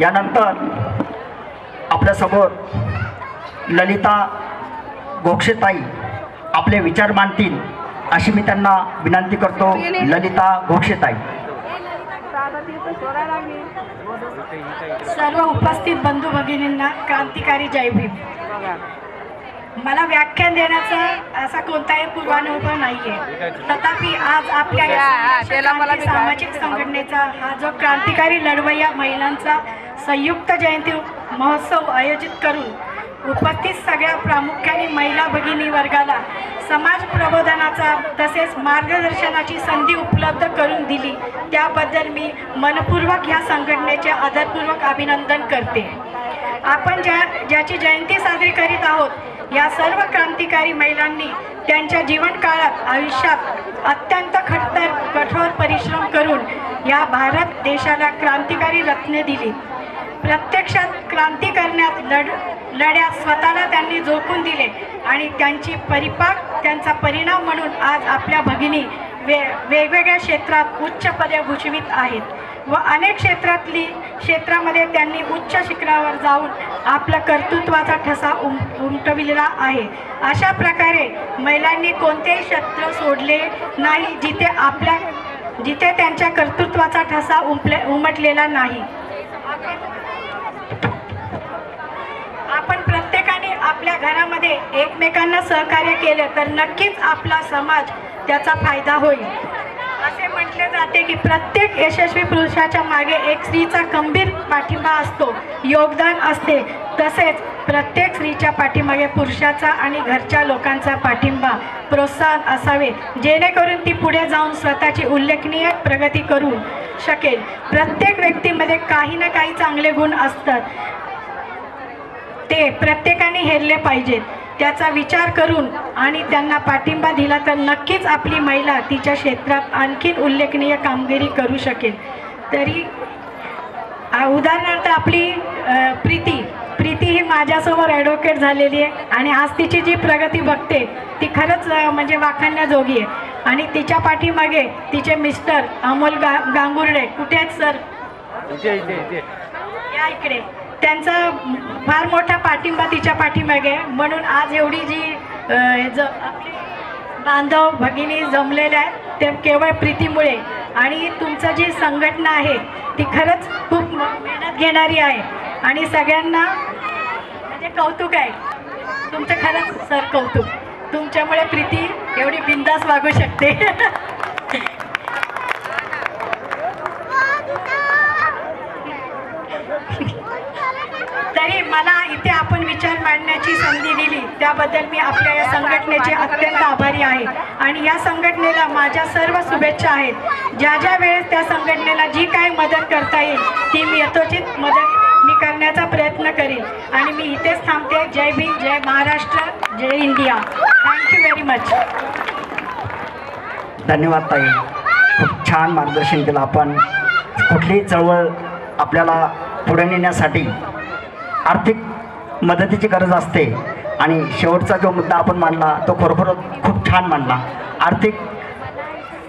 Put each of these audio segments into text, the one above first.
यानंतर आपल्यासमोर ललिता घोक्षेताई आपले विचार मांडतील अशी मी त्यांना विनंती करतो. ललिता घोक्षेताई सर्व उपस्थित बंधू भगिनींना क्रांतिकारी जय भीम. मला व्याख्यान देण्याचा असा कोणताही पूर्वानुभव नाहीये. तथापि आज आपल्या हा, सामाजिक संघटनेचा हा जो क्रांतिकारी लढवय्या महिलांचा संयुक्त जयंती महोत्सव आयोजित करून उपस्थित सगळ्या प्रामुख्याने महिला भगिनी वर्गाला समाज प्रबोधनाचा तसेच मार्गदर्शनाची संधी उपलब्ध करून दिली. त्याबद्दल मी मनपूर्वक ह्या संघटनेचे आदरपूर्वक अभिनंदन करते. आपण ज्या ज्याची जयंती साजरी करीत आहोत या सर्व क्रांतिकारी महिलांनी त्यांच्या जीवन काळात आयुष्यात अत्यंत खडतर कठोर परिश्रम करून या भारत देशाला क्रांतिकारी रत्ने दिली. प्रत्यक्षात क्रांती करण्यात लढ लढ्यात स्वतःला त्यांनी झोकून दिले आणि त्यांची परिपाक त्यांचा परिणाम म्हणून आज आपल्या भगिनी वे वेगवेगळ्या क्षेत्रात उच्च पदे भूषवित आहेत व अनेक क्षेत्रातली क्षेत्रामध्ये त्यांनी उच्च शिखरावर जाऊन आपला कर्तृत्वाचा ठसा उम उमटविलेला आहे. अशा प्रकारे महिलांनी कोणतेही क्षेत्र सोडले नाही जिथे आपल्या जिथे त्यांच्या कर्तृत्वाचा ठसा उमटले उमटलेला नाही आपण प्रत्येकाने आपल्या घरामध्ये एकमेकांना सहकार्य केलं तर नक्कीच आपला समाज त्याचा फायदा होईल. असे म्हटले जाते की प्रत्येक यशस्वी पुरुषाच्या मागे एक स्त्रीचा खंबीर पाठिंबा असतो योगदान असते. तसेच प्रत्येक स्त्रीच्या पाठीमागे पुरुषाचा आणि घरच्या लोकांचा पाठिंबा प्रोत्साहन असावे जेणेकरून ती पुढे जाऊन स्वतःची उल्लेखनीय प्रगती करू शकेल. प्रत्येक व्यक्तीमध्ये काही ना काही चांगले गुण असतात. ते प्रत्येकाने हेरले पाहिजेत. त्याचा विचार करून आणि त्यांना पाठिंबा दिला तर नक्कीच आपली महिला तिच्या क्षेत्रात आणखीन उल्लेखनीय कामगिरी करू शकेल. तरी उदाहरणार्थ आपली प्रीती. प्रीती ही माझ्यासमोर ॲडव्होकेट झालेली आहे आणि आज तिची जी प्रगती बघते ती खरंच म्हणजे वाखाणण्याजोगी आहे. आणि तिच्या पाठीमागे तिचे मिस्टर अमोल गा गांगुर्डे. कुठे आहेत सर? या इकडे. त्यांचा फार मोठा पाठिंबा तिच्या पाठीमागे आहे. म्हणून आज एवढी जी ज बांधव भगिनी जमलेल्या आहेत ते केवळ प्रीतीमुळे. आणि तुमचं जी संघटना आहे ती खरंच खूप मेहनत घेणारी आहे. आणि सगळ्यांना म्हणजे कौतुक आहे. तुमचं खरंच सर कौतुक. तुमच्यामुळे प्रीती एवढी बिंदास वागू शकते. तरी मला इथे आपण विचार मांडण्याची संधी दिली. त्याबद्दल मी आपल्या या संघटनेचे अत्यंत आभारी आहे. आणि या संघटनेला माझ्या सर्व शुभेच्छा आहेत. ज्या ज्या वेळेस त्या संघटनेला जी काही मदत करता येईल ती मी यथोचित मदत मी करण्याचा प्रयत्न करेन. आणि मी इथेच थांबते. Jai Bhim Jai Maharashtra Jai India. Thank you very much धन्यवाद ताई. खूप छान मार्गदर्शन केलं आपण. कुठलीही चळवळ आपल्याला पुढे नेण्यासाठी आर्थिक मदतीची गरज असते. आणि शेवटचा जो मुद्दा आपण मांडला तो खरोखरच खूप छान मांडला. आर्थिक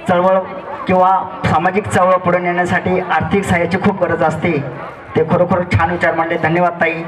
चळवळ किंवा सामाजिक चळवळ पुढे नेण्यासाठी आर्थिक सहाय्याची खूप गरज असते. ते खरोखर छान विचार मांडले. धन्यवाद ताई.